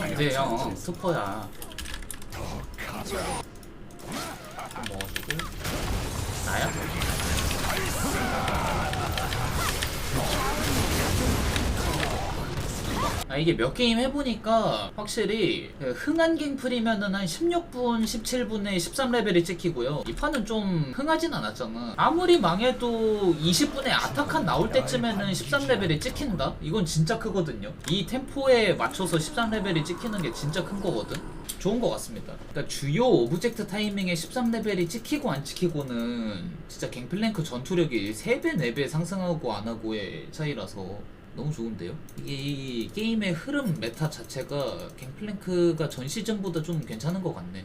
안돼 형 스포야 먹어주고 나야? 아 이게 몇 게임 해보니까 확실히 그 흥한 갱플이면은 한 16분, 17분에 13레벨이 찍히고요. 이 판은 좀 흥하진 않았잖아. 아무리 망해도 20분에 아타칸 나올 때쯤에는 13레벨이 찍힌다? 이건 진짜 크거든요. 이 템포에 맞춰서 13레벨이 찍히는 게 진짜 큰 거거든. 좋은 것 같습니다. 그러니까 주요 오브젝트 타이밍에 13레벨이 찍히고 안 찍히고는 진짜 갱플랭크 전투력이 3배, 4배 상승하고 안 하고의 차이라서 너무 좋은데요? 이게 이 게임의 흐름 메타 자체가 갱플랭크가 전 시즌보다 좀 괜찮은 것 같네.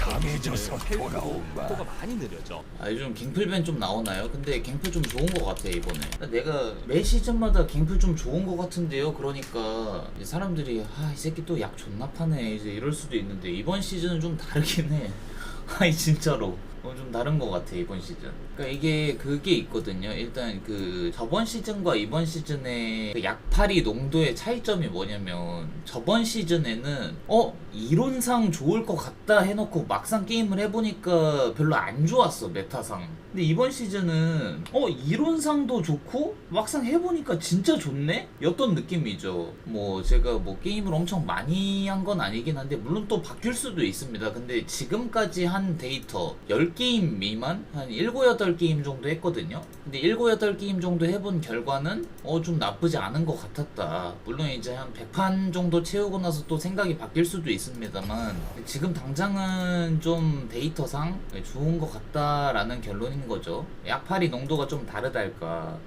강해져서 돌아온다. 속도가 많이 느려져. 아 요즘 갱플밴 좀 나오나요? 근데 갱플 좀 좋은 것 같아 이번에 내가 매 시즌마다 갱플 좀 좋은 것 같은데요 그러니까 이제 사람들이 아 이 새끼 또 약 존나 파네 이제 이럴 수도 있는데 이번 시즌은 좀 다르긴 해 아이 진짜로 어, 좀 다른 것 같아 이번 시즌. 그러니까 이게 그게 있거든요. 일단 그 저번 시즌과 이번 시즌의 그 약팔이 농도의 차이점이 뭐냐면 저번 시즌에는 어 이론상 좋을 것 같다 해놓고 막상 게임을 해보니까 별로 안 좋았어 메타상. 근데 이번 시즌은 어 이론상도 좋고 막상 해보니까 진짜 좋네? 였던 느낌이죠. 뭐 제가 뭐 게임을 엄청 많이 한 건 아니긴 한데 물론 또 바뀔 수도 있습니다. 근데 지금까지 한 데이터 10 게임 미만? 한 7, 8게임 정도 했거든요. 근데 7, 8게임 정도 해본 결과는 어 좀 나쁘지 않은 것 같았다. 물론 이제 한 100판 정도 채우고 나서 또 생각이 바뀔 수도 있습니다만 지금 당장은 좀 데이터상 좋은 것 같다라는 결론인 거죠. 약팔이 농도가 좀 다르달까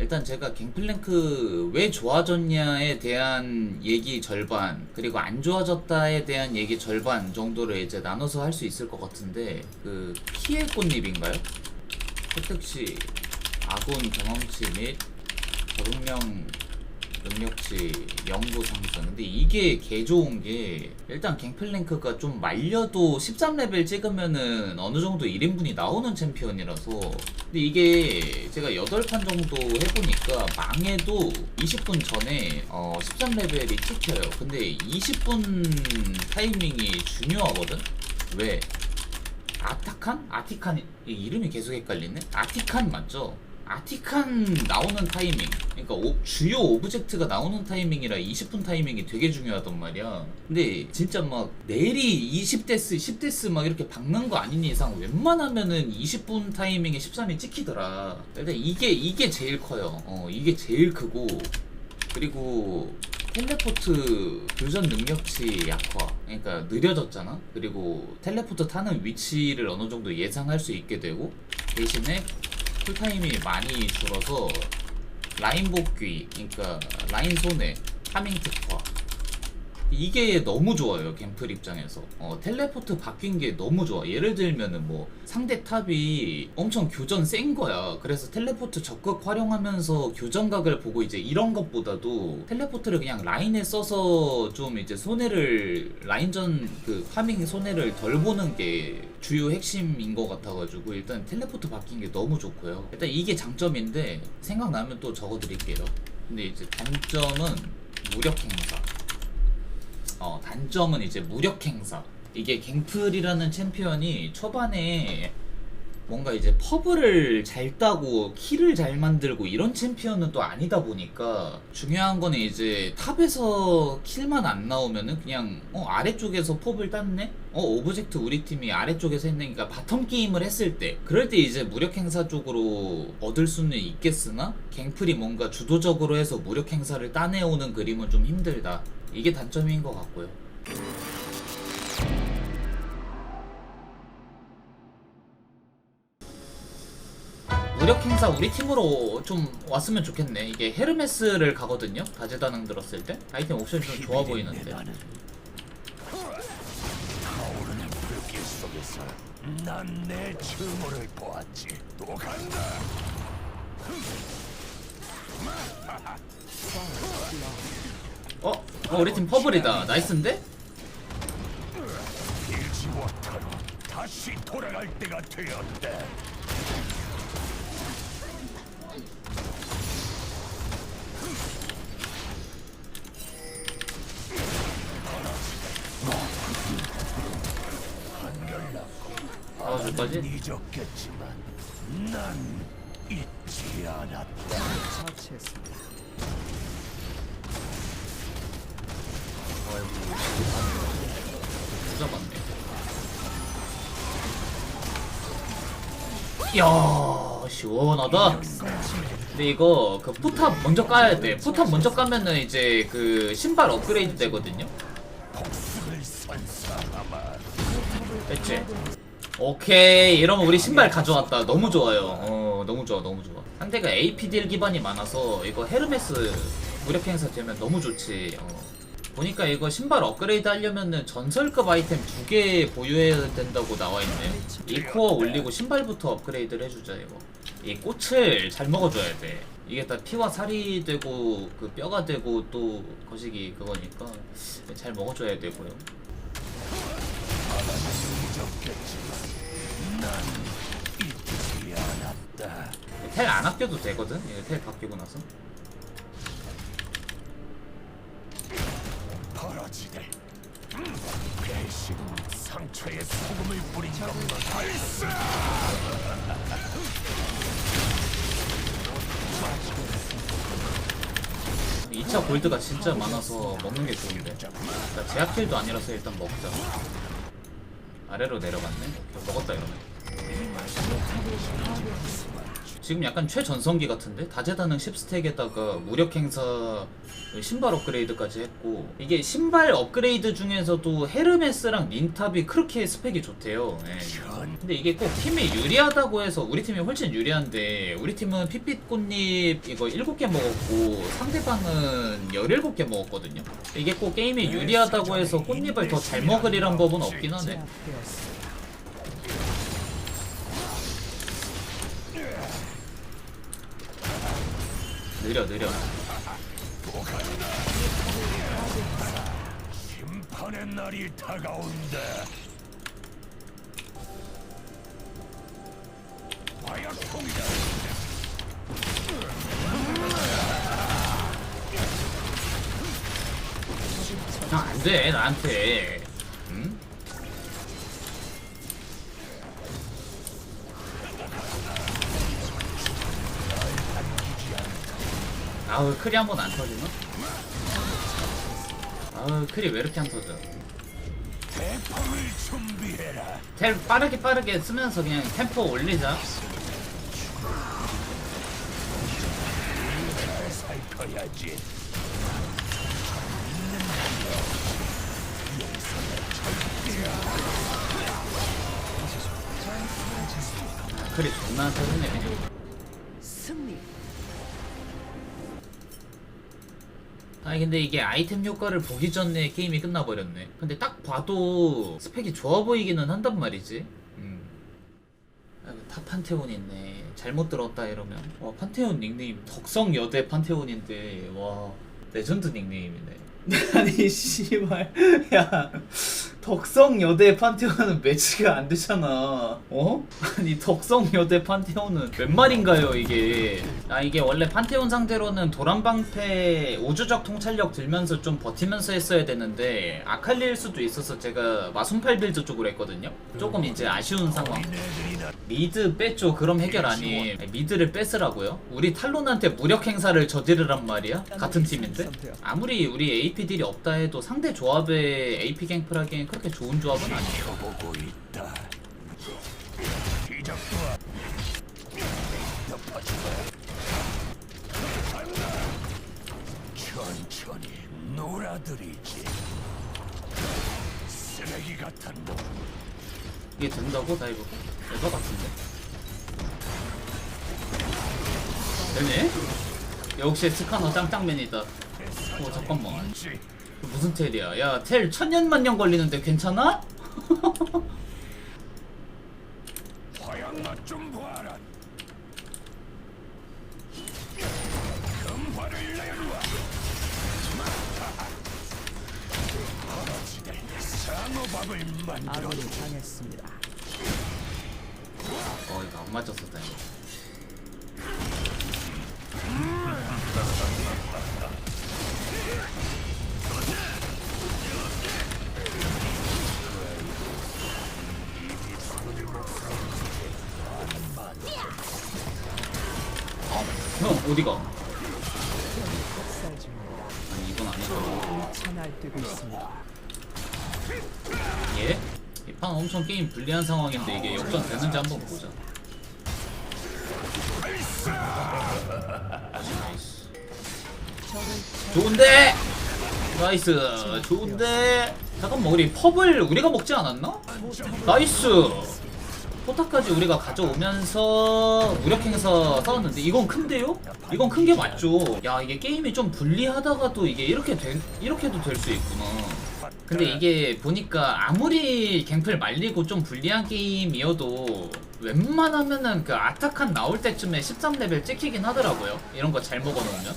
일단 제가 갱플랭크 왜 좋아졌냐에 대한 얘기 절반 그리고 안 좋아졌다에 대한 얘기 절반 정도를 이제 나눠서 할 수 있을 것 같은데 그 피해 꽃잎인가요? 획득시 아군 경험치 및 적응령 능력치 영도 상승 근데 이게 개 좋은 게 일단 갱플랭크가 좀 말려도 13레벨 찍으면은 어느 정도 1인분이 나오는 챔피언이라서 근데 이게 제가 8판 정도 해보니까 망해도 20분 전에 어 13레벨이 찍혀요 근데 20분 타이밍이 중요하거든? 왜? 아타칸? 아티칸 이 이름이 계속 헷갈리네? 아티칸 맞죠? 아티칸 나오는 타이밍 그러니까 오- 주요 오브젝트가 나오는 타이밍이라 20분 타이밍이 되게 중요하단 말이야. 근데 진짜 막 내일이 20데스 10데스 막 이렇게 박는 거 아닌 이상 웬만하면은 20분 타이밍에 13이 찍히더라. 일단 이게 이게 제일 커요. 어 이게 제일 크고. 그리고 텔레포트 교전 능력치 약화 그러니까 느려졌잖아? 그리고 텔레포트 타는 위치를 어느 정도 예상할 수 있게 되고 대신에 쿨타임이 많이 줄어서 라인 복귀 그러니까 라인 손해 파밍 특화 이게 너무 좋아요 갱플 입장에서. 어, 텔레포트 바뀐 게 너무 좋아. 예를 들면은 뭐 상대 탑이 엄청 교전 센 거야. 그래서 텔레포트 적극 활용하면서 교전각을 보고 이제 이런 것보다도 텔레포트를 그냥 라인에 써서 좀 이제 손해를 라인전 그 파밍 손해를 덜 보는 게 주요 핵심인 것 같아가지고 일단 텔레포트 바뀐 게 너무 좋고요. 일단 이게 장점인데 생각나면 또 적어드릴게요. 근데 이제 단점은 무력 행사 어, 단점은 이제 무력 행사. 이게 갱플이라는 챔피언이 초반에 뭔가 이제 퍼블을 잘 따고 킬을 잘 만들고 이런 챔피언은 또 아니다 보니까 중요한 거는 이제 탑에서 킬만 안 나오면은 그냥 어 아래쪽에서 퍼블 땄네? 어 오브젝트 우리 팀이 아래쪽에서 했네 그러니까 바텀 게임을 했을 때 그럴 때 이제 무력 행사 쪽으로 얻을 수는 있겠으나 갱플이 뭔가 주도적으로 해서 무력 행사를 따내오는 그림은 좀 힘들다 이게 단점인 것 같고요 무력 행사 우리 팀으로 좀 왔으면 좋겠네. 이게 헤르메스를 가거든요. 다재다능 들었을 때 아이템 옵션이 좀 좋아 보이는데. 타오르는 불길 속에서 난내 증오를 보았지. 또 간다. 어? 어 우리 팀 퍼블이다 나이스인데? 다시 돌아갈 때가 되었다. 잊었겠지만 아, 난 잊지 않았다. 처치했습니다. 많네. 이야 시원하다. 근데 이거 그 포탑 먼저 까야 돼. 포탑 먼저 까면은 이제 그 신발 업그레이드 되거든요. 됐지? 오케이 이러면 우리 신발 가져왔다 너무 좋아요 어 너무 좋아 너무 좋아 상대가 APDL 기반이 많아서 이거 헤르메스 무력 행사 되면 너무 좋지 어. 보니까 이거 신발 업그레이드 하려면은 전설급 아이템 두 개 보유해야 된다고 나와있네요 이 코어 올리고 신발부터 업그레이드를 해주자 이거 이 꽃을 잘 먹어줘야 돼 이게 다 피와 살이 되고 그 뼈가 되고 또 거시기 그거니까 잘 먹어줘야 되고요. 텔 안 아껴도 되거든? 텔 바뀌고 나서 배신 상처에 소금을 뿌린 것만 발사. 2차 골드가 진짜 많아서 먹는 게 좋은데. 나 제압킬도 아니라서 일단 먹자. 아래로 내려갔네. 먹었다 이러면 지금 약간 최전성기 같은데? 다재다능 10스택에다가 무력 행사 신발 업그레이드까지 했고 이게 신발 업그레이드 중에서도 헤르메스랑 닌탑이 그렇게 스펙이 좋대요. 예. 근데 이게 꼭 팀이 유리하다고 해서 우리 팀이 훨씬 유리한데 우리 팀은 핏빛 꽃잎 이거 7개 먹었고 상대방은 17개 먹었거든요. 이게 꼭 게임이 유리하다고 해서 꽃잎을 더 잘 먹으리란 법은 없긴 하네 느려 느려 심판의 날이 다가온다. 화약통이다. 아, 안돼 나한테 아우 크리 한 번 안 터지나? 아우 크리 왜 이렇게 안 터져. 텔 빠르게 빠르게 쓰면서 그냥 템포 올리자 살펴야지. 크리 존나 안 터지네 승리. 아니 근데 이게 아이템 효과를 보기 전에 게임이 끝나버렸네. 근데 딱 봐도 스펙이 좋아 보이기는 한단 말이지. 음. 아, 탑 판테온 있네. 잘못 들었다 이러면. 와 판테온 닉네임. 덕성 여대 판테온인데. 와 레전드 닉네임이네. 아니 씨발. 야 덕성 여대 판테온은 매치가 안 되잖아 어? 아니 덕성 여대 판테온은 몇 말인가요 이게 아 이게 원래 판테온 상대로는 도란방패 우주적 통찰력 들면서 좀 버티면서 했어야 되는데 아칼리일 수도 있어서 제가 마순팔 빌드 쪽으로 했거든요 조금 이제 아쉬운 상황 미드 뺐죠 그럼 해결 아님 미드를 뺐으라고요? 우리 탈론한테 무력 행사를 저지르란 말이야? 같은 팀인데? 아무리 우리 AP들이 없다 해도 상대 조합에 AP 갱플 하기엔 그렇게 좋은 조합은 아니에요 펴보고 있다. 천천히 놀아드리지. 쓰레기 같은 놈. 이게 된다고? 다이브 될것 같은데 되네? 역시 스카너 짱짱맨이다 어 잠깐만 무슨 텔이야 야 텔 천년만년 걸리는데 괜찮아? 화양 맛좀 봐라. 금화를 내놓아. 벌어지대 상어밥을 만들어. 아군이 당했습니다. 어 이거 안 맞췄어 다행히 어디가? 학살 중입니다. 아니 이건 아니죠. 찬알뛰고 있습니다. 예? 이 판 엄청 게임 불리한 상황인데 이게 역전 되는지 한번 보자. 나이스. 좋은데! 나이스. 좋은데. 잠깐만 우리 펍을 우리가 먹지 않았나? 나이스. 포타까지 우리가 가져오면서 무력행사 싸웠는데 이건 큰데요? 이건 큰 게 맞죠. 야 이게 게임이 좀 불리하다가도 이게 이렇게 된 이렇게도 될 수 있구나. 근데 이게 보니까 아무리 갱플 말리고 좀 불리한 게임이어도 웬만하면은 그 아타칸 나올 때쯤에 13레벨 찍히긴 하더라고요. 이런 거 잘 먹어놓으면.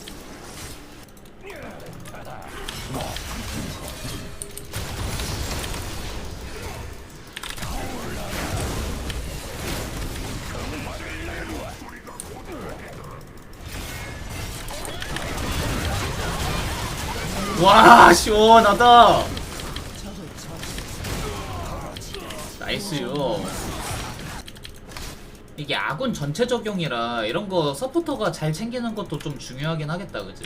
와 시원하다. 나이스요. 이게 아군 전체 적용이라 이런 거 서포터가 잘 챙기는 것도 좀 중요하긴 하겠다, 그지?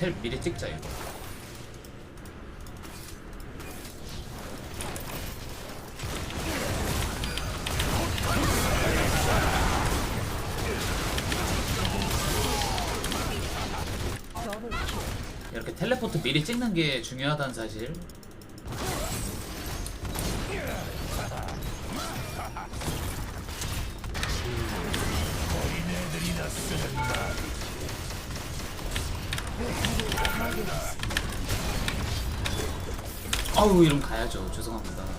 텔 미리 찍자 이거. 이렇게 텔레포트 미리 찍는 게 중요하다는 사실. 아우 이런 가야죠. 죄송합니다.